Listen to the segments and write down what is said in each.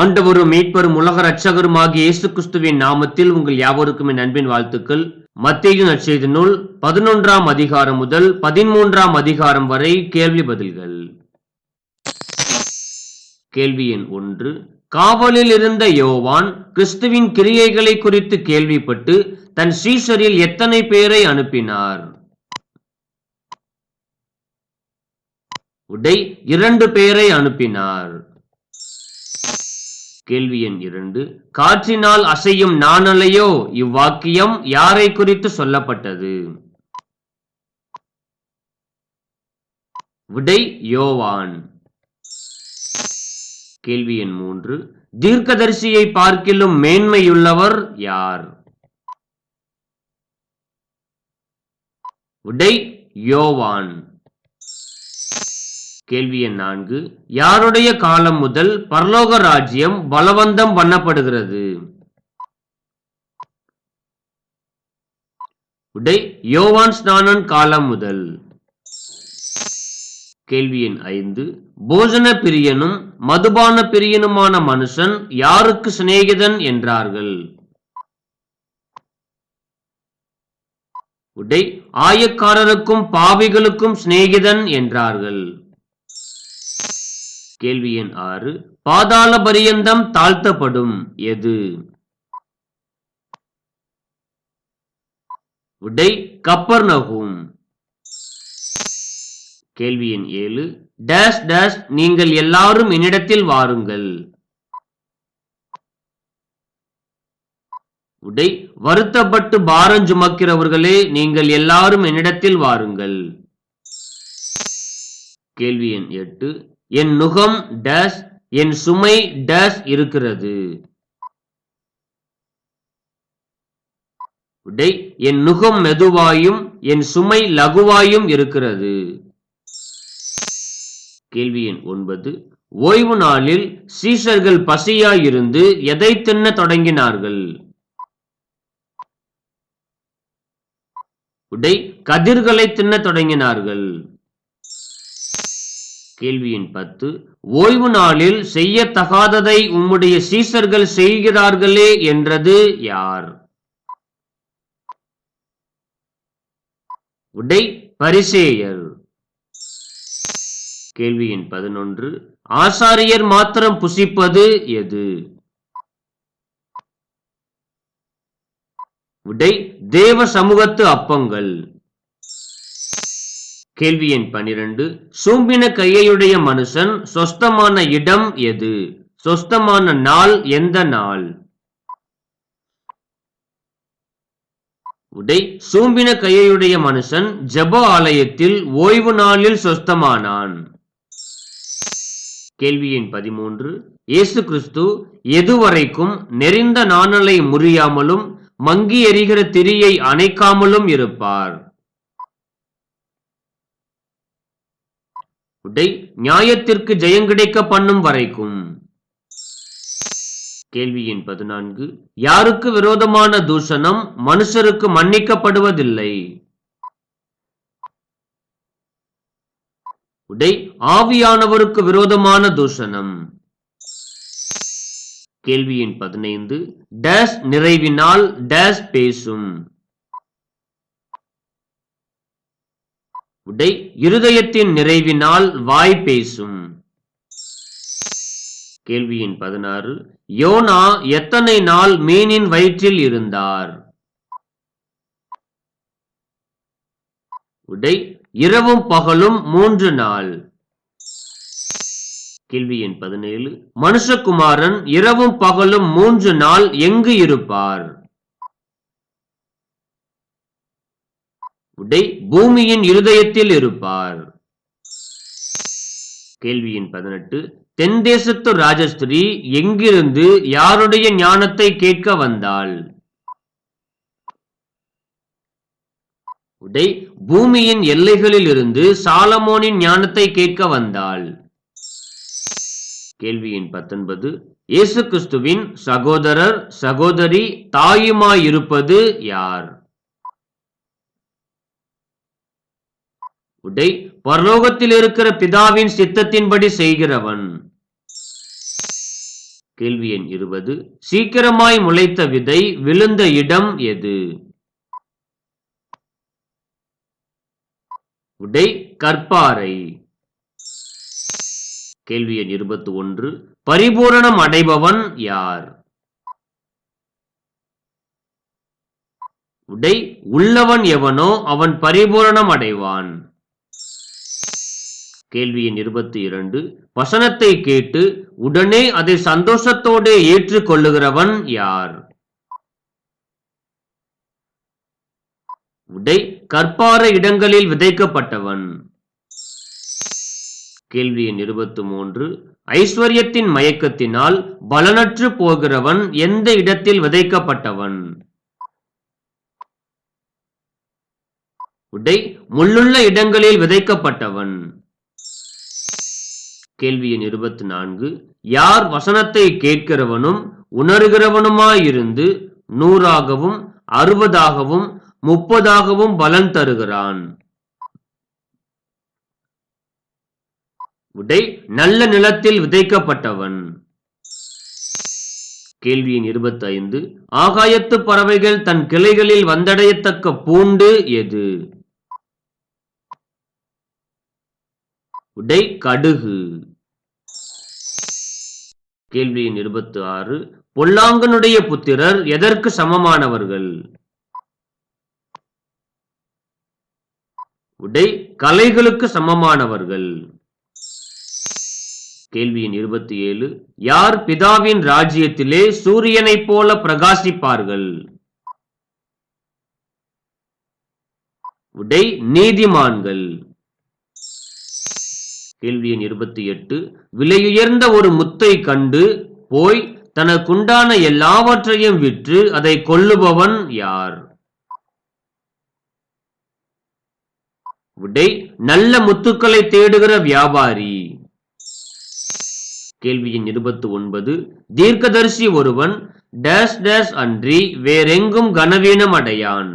ஆண்டவரும் மீட்பரும் உலக ரட்சகரும் ஆகிய இயேசு கிறிஸ்துவின் நாமத்தில் உங்கள் யாவருக்கும் என் அன்பின் வாழ்த்துக்கள். மத்திய நற்செய்தி நூல் பதினொன்றாம் அதிகாரம் முதல் பதிமூன்றாம் அதிகாரம் வரை கேள்வி பதில்கள். கேள்வி எண் ஒன்று. காவலில் இருந்த யோவான் கிறிஸ்துவின் கிரியைகளை குறித்து கேள்விப்பட்டு தன் சீஷரில் எத்தனை பேரை அனுப்பினார்? உடை இரண்டு பேரை அனுப்பினார். கேள்வி எண் இரண்டு. காற்றினால் அசையும் நாணலையோ? இவ்வாக்கியம் யாரை குறித்து சொல்லப்பட்டது? விடை யோவான். கேள்வி எண் மூன்று. தீர்க்கதரிசியை பார்க்கிலும் மேன்மையுள்ளவர் யார்? விடை யோவான். கேள்வி எண் நான்கு. யாருடைய காலம் முதல் பரலோக ராஜ்யம் பலவந்தம் பண்ணப்படுகிறது? உடை யோவான் ஸ்நானன் காலம் முதல். கேள்வி எண் ஐந்து. போஜன பிரியனும் மதுபான பிரியனுமான மனுஷன் யாருக்கு சிநேகிதன் என்றார்கள்? உடை ஆயக்காரருக்கும் பாவிகளுக்கும் சிநேகிதன் என்றார்கள். கேள்வி எண் ஆறு பாதாள பரியந்தம் தாழ்த்தப்படும் எது? உடை கப்பர் நகும். கேள்வி எண் ஏழு டேஷ் டேஷ் நீங்கள் எல்லாரும் என்னிடத்தில் வாருங்கள். உடை வருத்தப்பட்டு பாரம் சுமக்கிறவர்களே நீங்கள் எல்லாரும் என்னிடத்தில் வாருங்கள். கேள்வி எண் எட்டு என் நுகம் டேஷ் என் சுமை டேஷ் இருக்கிறது. உடை என் நுகம் மெதுவாயும் என் சுமை லகுவாயும் இருக்கிறது. கேள்வி எண் ஒன்பது. ஓய்வு நாளில் சீசர்கள் பசியாயிருந்து எதை தின்ன தொடங்கினார்கள்? உடை கதிர்களை தின்ன தொடங்கினார்கள். கேள்வி எண் பத்து. ஓய்வு நாளில் செய்யத்தகாததை உம்முடைய சீசர்கள் செய்கிறார்களே என்றது யார்? உடை பரிசேயர். கேள்வி எண் பதினொன்று. ஆசாரியர் மாத்திரம் புசிப்பது எது? விடை தேவ சமூகத்து அப்பங்கள். கேள்வி எண் பனிரெண்டு. சூம்பின கையையுடைய மனுஷன் சொஸ்தமான இடம் எது? சொஸ்தமான நாள் எந்த நாள்? உடை சூம்பின கையையுடைய மனுஷன் ஜப ஆலயத்தில் ஓய்வு நாளில் சொஸ்தமானான். கேள்வி எண் பதிமூன்று. இயேசு கிறிஸ்து எதுவரைக்கும் நெறிந்த நாணலை முறியாமலும் மங்கி எறிகிற திரியை அணைக்காமலும் இருப்பார். உடை நியாயத்திற்கு ஜெயங்கிடைக்க பண்ணும் வரைக்கும். கேள்வி எண் பதினான்கு. யாருக்கு விரோதமான தூஷணம்? மனுஷருக்கு மன்னிக்கப்படுவதில்லை. உடை ஆவியானவருக்கு விரோதமான தூஷணம். கேள்வி எண் பதினைந்து. டேஷ் நிறைவினால் டேஷ் பேசும். உடை இருதயத்தின் நிறைவினால் வாய் பேசும். கேள்வியின் பதினாறு யோனா எத்தனை நாள் மீனின் வயிற்றில் இருந்தார்? உடை இரவும் பகலும் மூன்று நாள். கேள்வி எண் பதினேழு மனுஷகுமாரன் இரவும் பகலும் மூன்று நாள் எங்கு இருப்பார்? உடை பூமியின் இருதயத்தில் இருப்பார். கேள்வியின் பதினெட்டு தென் தேசத்து ராஜஸ்திரி எங்கிருந்து யாருடைய ஞானத்தை கேட்க வந்தாள்? உடை பூமியின் எல்லைகளில் இருந்து சாலமோனின் ஞானத்தை கேட்க வந்தாள். கேள்வியின் பத்தொன்பது இயேசு கிறிஸ்துவின் சகோதரர் சகோதரி தாயுமாயிருப்பது யார்? உடை பரலோகத்தில் இருக்கிற பிதாவின் சித்தத்தின்படி செய்கிறவன். கேள்வி எண் இருபது. சீக்கிரமாய் முளைத்த விதை விழுந்த இடம் எது? உடை கற்பாறை. கேள்வி எண் இருபத்தி ஒன்று பரிபூரணம் அடைபவன் யார்? உடை உள்ளவன் எவனோ அவன் பரிபூரணம் அடைவான். கேள்வி எண் இருபத்தி இரண்டு. வசனத்தை கேட்டு உடனே அதை சந்தோஷத்தோடு ஏற்றுக்கொள்ளுகிறவன் யார்? உடை கற்பார இடங்களில் விதைக்கப்பட்டவன். கேள்வி எண் இருபத்தி மூன்று. ஐஸ்வர்யத்தின் மயக்கத்தினால் பலனற்று போகிறவன் எந்த இடத்தில் விதைக்கப்பட்டவன்? உடை முள்ளுள்ள இடங்களில் விதைக்கப்பட்டவன். கேள்வி எண் இருபத்தி நான்கு யார் வசனத்தை கேட்கிறவனும் உணர்கிறவனுமாயிருந்து நூறாகவும் அறுபதாகவும் முப்பதாகவும் பலன் தருகிறான். விடை நல்ல நிலத்தில் விதைக்கப்பட்டவன். கேள்வி எண் இருபத்தி ஐந்து ஆகாயத்து பறவைகள் தன் கிளைகளில் வந்தடையத்தக்க பூண்டு எது? உடை கடுகு. கேள்வி எண் இருபத்தி ஆறு பொல்லாங்கனுடைய புத்திரர் எதற்கு சமமானவர்கள்? உடை கலைகளுக்கு சமமானவர்கள். கேள்வி எண் இருபத்தி ஏழு யார் பிதாவின் ராஜ்யத்திலே சூரியனைப் போல பிரகாசிப்பார்கள்? உடை நீதிமான்கள். கேள்வி எண் இருபத்தி எட்டு. விலையுயர்ந்த ஒரு முத்தை கண்டு போய் தனக்குண்டான எல்லாவற்றையும் விற்று அதை கொல்லுபவன் யார்? விடை நல்ல முத்துக்களை தேடுகிற வியாபாரி. கேள்வியின் இருபத்தி ஒன்பது. தீர்க்கதரிசி ஒருவன் டேஷ் டேஷ் அன்றி வேறெங்கும் கனவீனம் அடையான்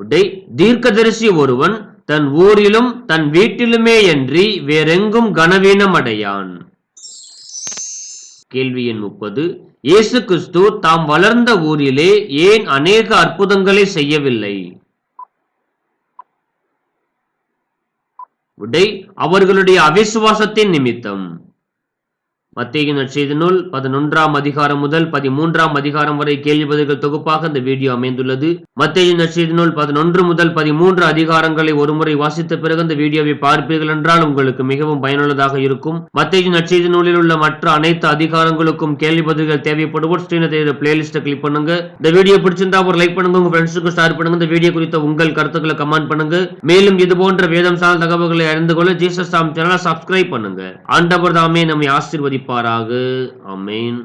உடை தீர்க்கதரிசி ஒருவன் தன் ஊரிலும் தன் வீட்டிலுமே அன்றி வேறெங்கும் கனவீனம் அடையான். கேள்வி எண் முப்பது. இயேசு கிறிஸ்து தாம் வளர்ந்த ஊரிலே ஏன் அநேக அற்புதங்களை செய்யவில்லை? விடை அவர்களுடைய அவிசுவாசத்தின் நிமித்தம். மத்தியின் நற்செய்தி நூல் பதினொன்றாம் அதிகாரம் முதல் பதிமூன்றாம் அதிகாரம் வரை கேள்வி பதில்கள் தொகுப்பாக இந்த வீடியோ அமைந்துள்ளது. மத்தியின் நற்செய்தி நூல் பதினொன்று முதல் பதிமூன்று அதிகாரங்களை ஒருமுறை வாசித்த பிறகு இந்த வீடியோவை பார்ப்பீர்கள் என்றால் உங்களுக்கு மிகவும் பயனுள்ளதாக இருக்கும். மத்தியின் நற்செய்தி நூலில் உள்ள மற்ற அனைத்து அதிகாரங்களுக்கும் கேள்வி பதில்கள் தேவைப்படுவோம் ஸ்ரீனத்தை பிளேலிஸ்ட்டை கிளிக் பண்ணுங்க. இந்த வீடியோ பிடிச்சிருந்தா ஒரு லைக் பண்ணுங்க உங்க ஃப்ரெண்ட்ஸுக்கு ஷேர் பண்ணுங்க. இந்த வீடியோ குறித்த உங்கள் கருத்துக்களை கமெண்ட் பண்ணுங்க. மேலும் இது போன்ற வேதம் சார்ந்த தகவல்களை அறிந்து கொள்ள ஜீசஸ் தாம் சேனலை சப்ஸ்கிரைப் பண்ணுங்க. ஆண்டவர் தாமே நம்மை ஆசீர்வதிப்பாராக அமேன்